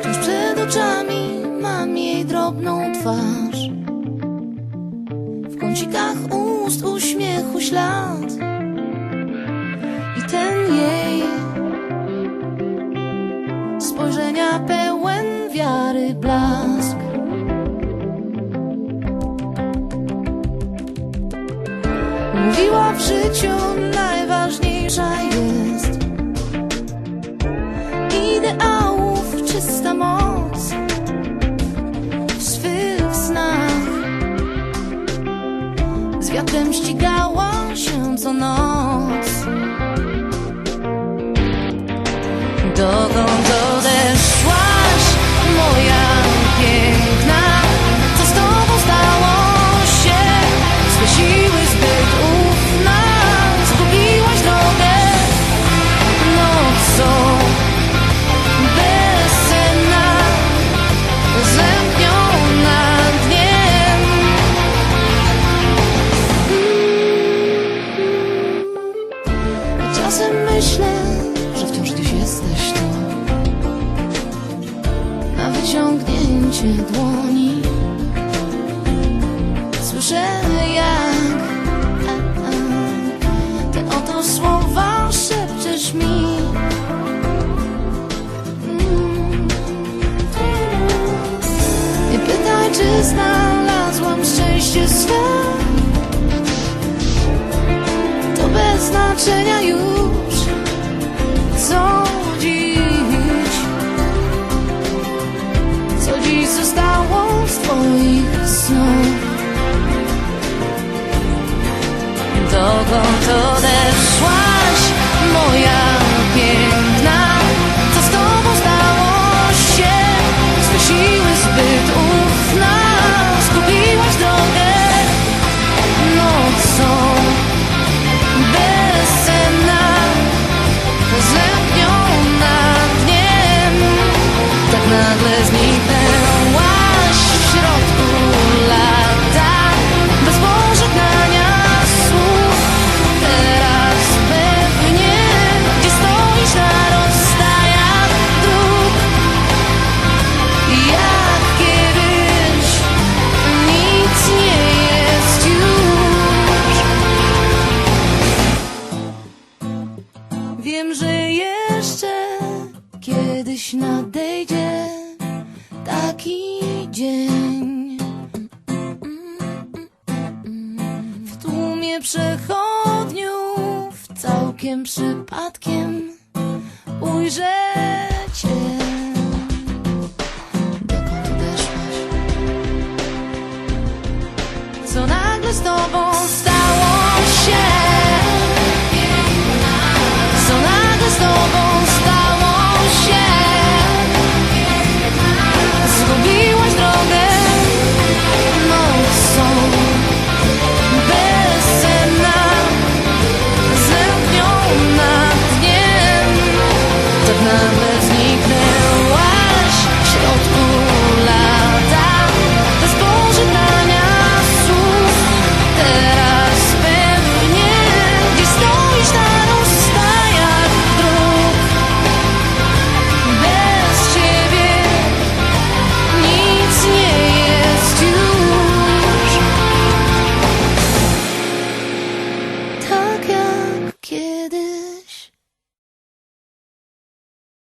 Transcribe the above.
Wciąż przed oczami mam jej drobną twarz. W kącikach ust uśmiechu ślad. I ten jej Spojrzenia pełen wiary blask. Mówiła w życiu najważniejsza jest Z wiatrem ścigała się co noc. Dokąd wyciągnięcie dłoni Słyszę jak a, a, Te oto słowa szepczesz mi. Nie pytaj, czy znalazłam szczęście swe to bez znaczenia już Co snow. Kiedyś nadejdzie taki dzień. W tłumie przechodniów całkiem przypadkiem ujrzę cię. Dokąd odeszłaś? Co nagle z tobą stało się? Co nagle z tobą